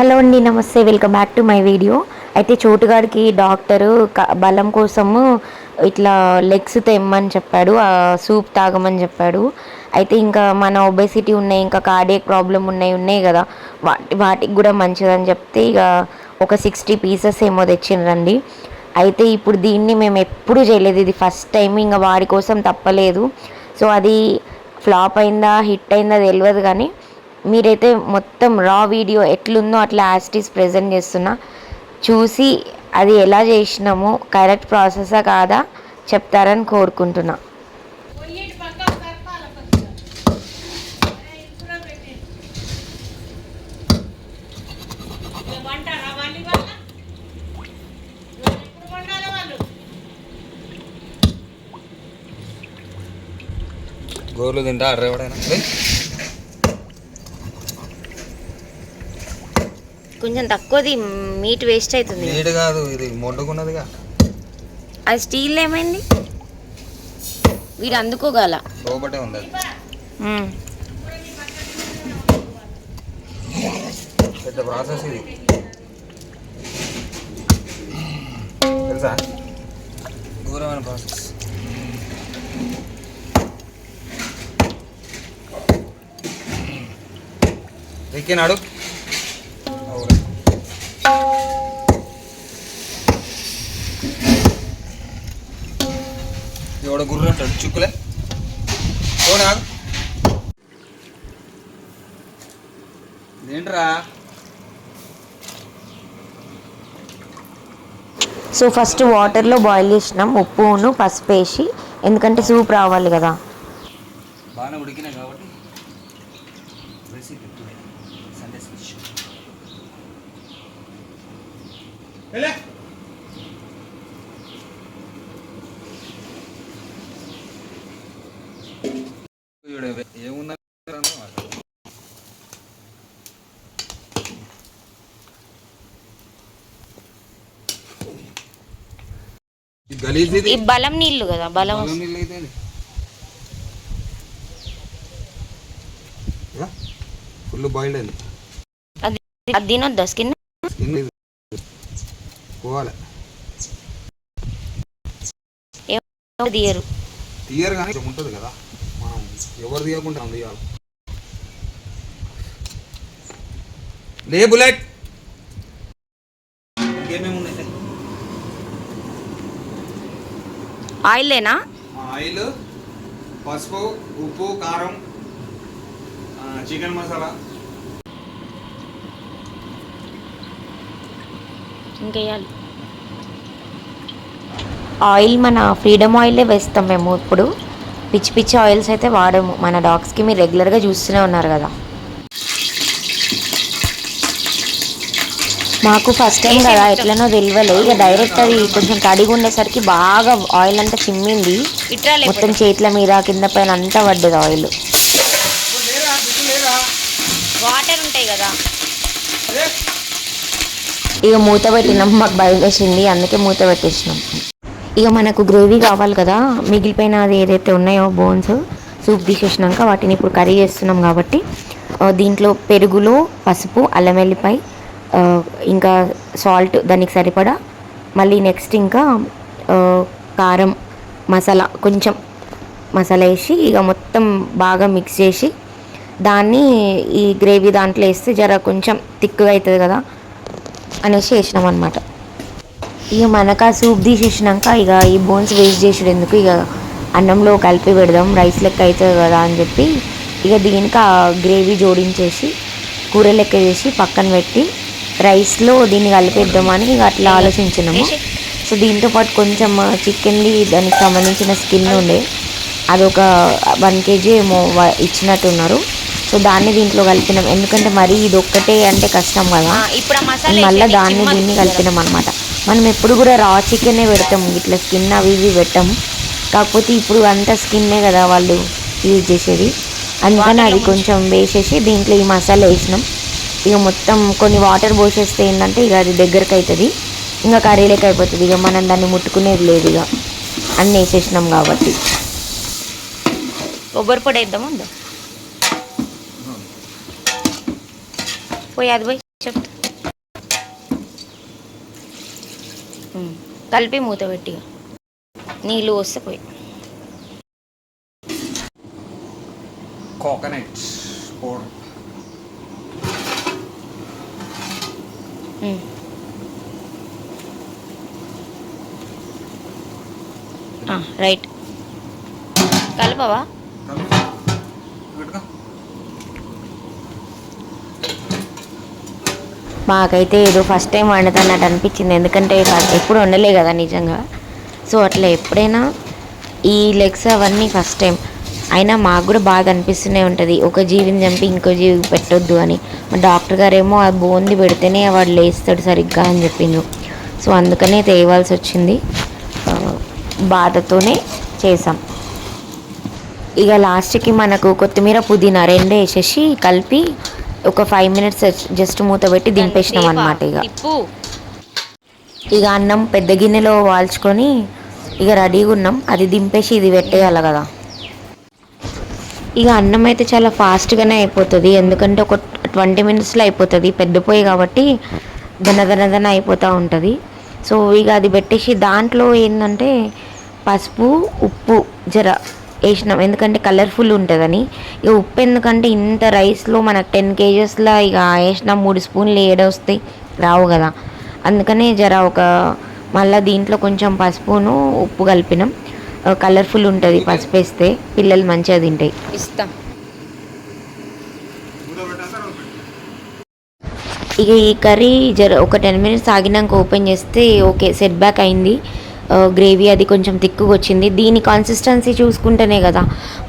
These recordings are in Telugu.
హలో అండి నమస్తే. Welcome back to my video అయితే చోటుగాడికి డాక్టరు క- బలం కోసము ఇట్లా లెగ్స్ తెమ్మని చెప్పాడు ఆ సూప్ తాగమని చెప్పాడు. అయితే ఇంకా మన ఒబెసిటీ ఉన్నాయి ఇంకా కార్డియక్ ప్రాబ్లం ఉన్నాయి ఉన్నాయి కదా. వాటి వాటికి కూడా మంచిదని చెప్తే ఇక ఒక సిక్స్టీ పీసెస్ ఏమో తెచ్చిండ్రండి. అయితే ఇప్పుడు దీన్ని మేము ఎప్పుడు చేయలేదు. ఇది ఫస్ట్ టైం ఇంకా వాడి కోసం తప్పలేదు. సో అది ఫ్లాప్ అయిందా హిట్ అయిందా తెలియదు కానీ మీరైతే మొత్తం రా వీడియో ఎట్లుందో అట్లా యాస్టీస్ ప్రజెంట్ చేస్తున్నా. చూసి అది ఎలా చేసినామో కరెక్ట్ ప్రాసెసా కాదా చెప్తారని కోరుకుంటున్నా. పొయ్యేటి పక్క కరపాల కొద్దిగా అరే ఇంట్లో పెట్టి ఇక వంటారా వాళ్ళు ఇవాళ ఇవాళ ఎప్పుడు వండాలి వాళ్ళు గోర్లు తింటా అర్ర ఎవడైనా ఏయ్, కొంచెం తక్కువది మీట్ వేస్ట్ అవుతుంది. నీట్ కాదు ఇది మొండుకున్నదిగా. అది స్టీల్ ఏమైంది? వీడు అందుకోగల. లోపటే ఉంది అది. పెద్ద ప్రాసెస్ ఇది. తెలుసా? ఘోరమైన ప్రాసెస్. ఎక్కినాడు ఎవడ గుర్రు అంటాడు. చుక్కులే. పోనా ఏంట్రా సో ఫస్ట్ వాటర్లో బాయిల్ చేసినాం ఉప్పును పసుపు వేసి ఎందుకంటే సూప్ రావాలి కదా. బాగానే ఉడికినాయి కాబట్టి సండే స్పెషల్ ఏముందా గలీజ్ ఇది ఈ బలం నీళ్ళు కదా బలం ఫుల్ బాయిల్డ్ అయింది. అది అది తినొద్దా స్కిన్? పోవాలి. తీయరు? తీయరు కానీ ఉంటుంది కదా. మనం ఎవరు తీయకుండా తీయాలి. లే బుల్లెట్ ఆయిలేనా? ఆయిల్ పసుపు ఉప్పు కారం చికెన్ మసాలా. ఇంకేయాలి? ఆయిల్ మన ఫ్రీడమ్ ఆయిలే వేస్తాం మేము ఇప్పుడు. పిచ్చి పిచ్చి ఆయిల్స్ అయితే వాడము. మన డాగ్స్కి మీరు రెగ్యులర్గా చూస్తూనే ఉన్నారు కదా. మాకు ఫస్ట్ టైం కదా ఎట్లనో తెలియలే ఇక డైరెక్ట్ అది కొంచెం కడిగి ఉండేసరికి బాగా ఆయిల్ అంతా చిమ్మింది. మొత్తం చేతుల మీద కింద పైన అంతా పడ్డది ఆయిల్ వాటర్ ఉంటాయి కదా. ఇక మూత పెట్టినాం మాకు భయం వేసింది. అందుకే మూత పెట్టేసినాం. ఇక మనకు గ్రేవీ కావాలి కదా. మిగిలిపోయిన అది ఏదైతే ఉన్నాయో బోన్స్ సూప్ తీసేసినాక వాటిని ఇప్పుడు కర్రీ చేస్తున్నాం కాబట్టి దీంట్లో పెరుగులో పసుపు అల్లం వెల్లిపాయ ఇంకా సాల్ట్ దానికి సరిపడా. మళ్ళీ నెక్స్ట్ ఇంకా కారం మసాలా కొంచెం మసాలా వేసి ఇక మొత్తం బాగా మిక్స్ చేసి దాన్ని ఈ గ్రేవీ దాంట్లో వేస్తే జర కొంచెం థిక్గా అవుతుంది కదా అనేసి వేసినాం అనమాట ఇక మనకు ఆ సూప్ తీసేసినాక ఇక ఈ బోన్స్ వేస్ట్ చేసాడు ఎందుకు? ఇక అన్నంలో కలిపి పెడదాం రైస్ లెక్క అవుతుంది కదా అని చెప్పి ఇక దీనికి ఆ గ్రేవీ జోడించేసి కూర లెక్క చేసి పక్కన పెట్టి రైస్లో దీన్ని కలిపేద్దామని ఇక అట్లా ఆలోచించినాము. సో దీంతో పాటు కొంచెం చికెన్ది దానికి సంబంధించిన స్కిన్ ఉండే అదొక వన్ కేజీ ఏమో ఇచ్చినట్టున్నారు. సో దాన్ని దీంట్లో కలిపినాం. ఎందుకంటే మరీ ఇది ఒక్కటే అంటే కష్టం కదా. మళ్ళీ దాన్ని దీన్ని కలిపినాం అనమాట మనం ఎప్పుడు కూడా రా చికెనే పెడతాం. ఇట్లా స్కిన్ అవి ఇవి పెట్టాం. కాకపోతే ఇప్పుడు అంతా స్కిన్నే కదా వాళ్ళు యూజ్ చేసేది. అందుకని అది కొంచెం వేసేసి దీంట్లో ఈ మసాలా వేసినాం. ఇక మొత్తం కొన్ని వాటర్ పోసేస్తే ఏంటంటే ఇక అది దగ్గరకు అవుతుంది ఇంకా కర్రీ అయిపోతుంది ఇక మనం దాన్ని ముట్టుకునేది లేదు ఇక. అన్నీ వేసేసినాం కాబట్టి. కొబ్బరి పొడి వేద్దాం ఉందా? పోయి అది పోయి చెప్తా. కలిపి మూత పెట్టి నీళ్ళు వస్తే పోయి. కోకోనట్ పౌడర్ రైట్ కలపవా? మాకైతే ఏదో ఫస్ట్ టైం వండుతున్నట్టు అనిపించింది. ఎందుకంటే ఎప్పుడు వండలే కదా నిజంగా. సో అట్లా ఎప్పుడైనా ఈ లెగ్స్ అవన్నీ ఫస్ట్ టైం అయినా మాకు కూడా బాగా అనిపిస్తూనే ఉంటుంది. ఒక జీవిని చంపి ఇంకో జీవికి పెట్టొద్దు అని. మా డాక్టర్ గారేమో ఆ బోంది పెడితేనే వాడు లేస్తాడు సరిగ్గా అని చెప్పిండ్రు. సో అందుకనే తేవాల్సి వచ్చింది. బాధతోనే చేసాం ఇక లాస్ట్కి మనకు కొత్తిమీర పుదీనా రెండు వేసేసి కలిపి ఒక ఫైవ్ మినిట్స్ జస్ట్ మూత పెట్టి దింపేసినాం అనమాట ఇక. ఇక అన్నం పెద్ద గిన్నెలో వాల్చుకొని ఇక రెడీగా ఉన్నాం. అది దింపేసి ఇది పెట్టేయాలి కదా. ఇక అన్నం అయితే చాలా ఫాస్ట్గానే అయిపోతుంది. ఎందుకంటే ఒక ట్వంటీ మినిట్స్లో అయిపోతుంది. పెద్ద పొయ్యి కాబట్టి దన అయిపోతూ ఉంటుంది. సో ఇక అది పెట్టేసి దాంట్లో ఏంటంటే పసుపు ఉప్పు జర వేసినాం. ఎందుకంటే కలర్ఫుల్ ఉంటుందని. ఇక ఉప్పు ఎందుకంటే ఇంత రైస్లో మనకు టెన్ కేజెస్లో ఇక వేసిన మూడు స్పూన్లు ఏడొస్తాయి రావు కదా. అందుకనే జర ఒక మళ్ళీ దీంట్లో కొంచెం పసుపును ఉప్పు కలిపినాం. కలర్ఫుల్ ఉంటుంది పసుపు వేస్తే పిల్లలు మంచిగా తింటాయి. ఇస్తాం ఇక ఈ కర్రీ జర ఒక టెన్ మినిట్స్ ఆగినాక ఓపెన్ చేస్తే ఓకే సెట్ బ్యాక్ అయింది. గ్రేవీ అది కొంచెం తిక్కుగా వచ్చింది. దీని కన్సిస్టెన్సీ చూసుకుంటేనే కదా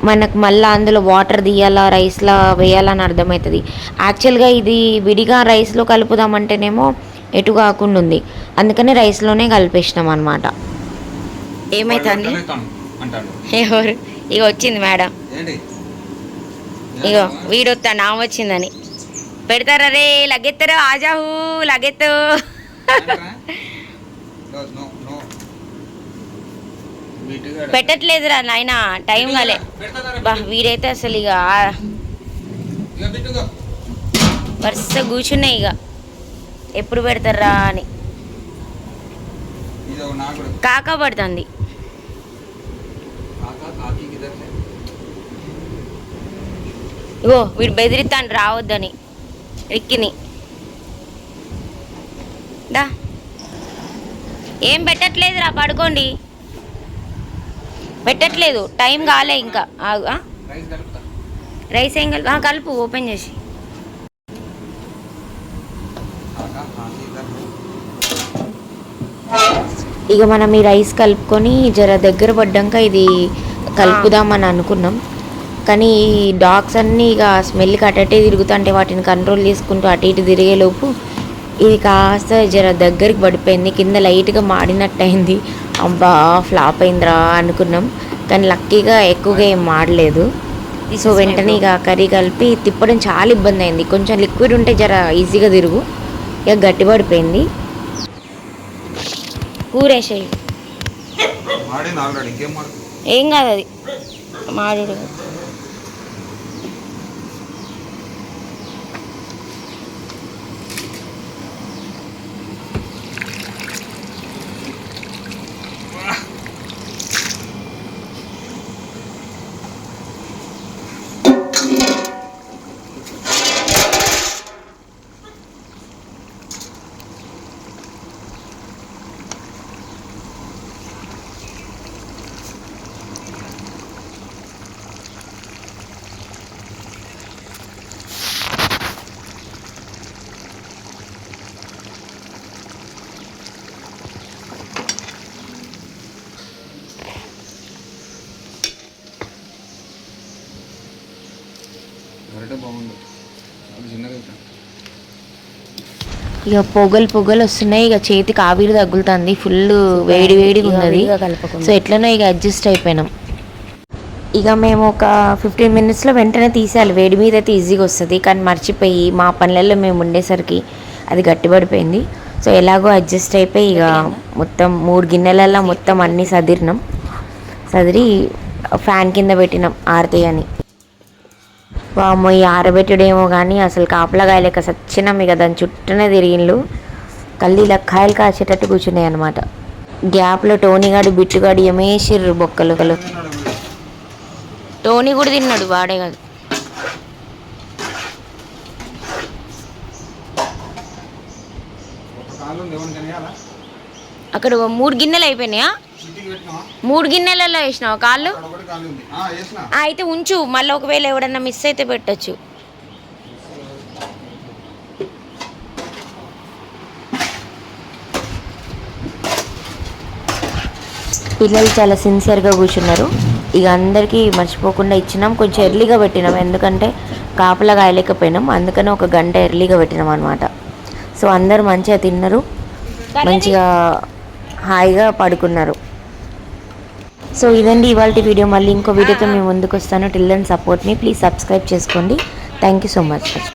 మనకు మళ్ళీ అందులో వాటర్ తీయాలా రైస్లో వేయాలని అర్థమవుతుంది యాక్చువల్గా ఇది విడిగా రైస్లో కలుపుదామంటేనేమో ఎటు కాకుండా ఉంది. అందుకని రైస్లోనే కలిపేసినాం అనమాట ఏమైతుంది ఎవరు? ఇక వచ్చింది మేడం. ఇగో వీడొత్తా నా వచ్చిందని. పెడతారా రే? లగెత్తరు ఆజాహు లగెత్తు పెట్టట్లేదురా నాయన టైం కాలే. బా వీడైతే అసలు ఇక వరుస కూర్చున్నాయి ఇక ఎప్పుడు పెడతారా అని. కాకా పడుతుంది. ఇగో వీడు బెదిరిస్తాను రావద్దని. రిక్కిని. దా. ఏం పెట్టట్లేదురా పడుకోండి. పెట్టట్లేదు టైం కాలే ఇంకా? రైస్ ఏం కలుపు కలుపు ఓపెన్ చేసి కాకా కాకి కిదర్ ఇక మనం ఈ రైస్ కలుపుకొని జర దగ్గర పడ్డాక ఇది కలుపుదామని అనుకున్నాం. కానీ ఈ డాగ్స్ అన్నీ ఇక స్మెల్కి అటటే తిరుగుతుంటే వాటిని కంట్రోల్ చేసుకుంటూ అటు ఇటు తిరిగేలోపు ఇది కాస్త జర దగ్గరికి పడిపోయింది. కింద లైట్గా మాడినట్టు అయింది. అబ్బా ఫ్లాప్ అయిందిరా అనుకున్నాం. కానీ లక్కీగా ఎక్కువగా ఏం మాడలేదు. సో వెంటనే ఇక కర్రీ కలిపి తిప్పడం చాలా ఇబ్బంది అయింది. కొంచెం లిక్విడ్ ఉంటే జర ఈజీగా తిరుగు. ఇక గట్టి పడిపోయింది కూరేసేయి ఏం కాదు అది మాడు? ఇక పొగలు పొగలు వస్తున్నాయి. ఇక చేతికి ఆవిరి తగులుతుంది. ఫుల్ వేడి వేడిగా ఉన్నది. సో ఎట్లనో ఇక అడ్జస్ట్ అయిపోయినాం. ఇక మేము ఒక ఫిఫ్టీన్ మినిట్స్లో వెంటనే తీసేయాలి. వేడి మీద అయితే ఈజీగా వస్తుంది. కానీ మర్చిపోయి మా పనులలో మేము ఉండేసరికి అది గట్టిపడిపోయింది. సో ఎలాగో అడ్జస్ట్ అయిపోయి ఇక మొత్తం మూడు గిన్నెలలో మొత్తం అన్నీ సదిరినాం. సదిరి ఫ్యాన్ కింద పెట్టినాం ఆరతాయి అని. వామ్మో ఈ ఆరబెట్టుడేమో కానీ అసలు కాపలా గాయలేక సచ్చినాం ఇక దాని చుట్టూనే తిరిగిండ్లు. కళ్ళు ఇలా కాయలు కాచేటట్టు కూర్చున్నాయి అనమాట గ్యాప్లో టోనీగాడు బిట్టుగాడు ఎమేసిర్రు బొక్కలు కలు టోనీ కూడా తిన్నాడు వాడే కాదు. కాలు అక్కడ మూడు గిన్నెలు అయిపోయినాయా? మూడు గిన్నెలలో వేసినావు కాళ్ళు? అయితే ఉంచు. మళ్ళీ ఒకవేళ ఎవడన్నా మిస్ అయితే పెట్టచ్చు. పిల్లలు చాలా సిన్సియర్గా కూర్చున్నారు. ఇక అందరికీ మర్చిపోకుండా ఇచ్చినాం. కొంచెం ఎర్లీగా పెట్టినాం. ఎందుకంటే కాపలా కాయలేకపోయినాం. అందుకని ఒక గంట ఎర్లీగా పెట్టినాం అనమాట సో అందరు మంచిగా తిన్నారు. మంచిగా హాయిగా పడుకున్నారు. సో ఇదండి ఇవాళ వీడియో. మళ్ళీ ఇంకో వీడియోతో మేము ముందుకు వస్తాను టిల్ దెన్ సపోర్ట్ మీ ప్లీజ్ సబ్స్క్రైబ్ చేసుకోండి. Thank you so much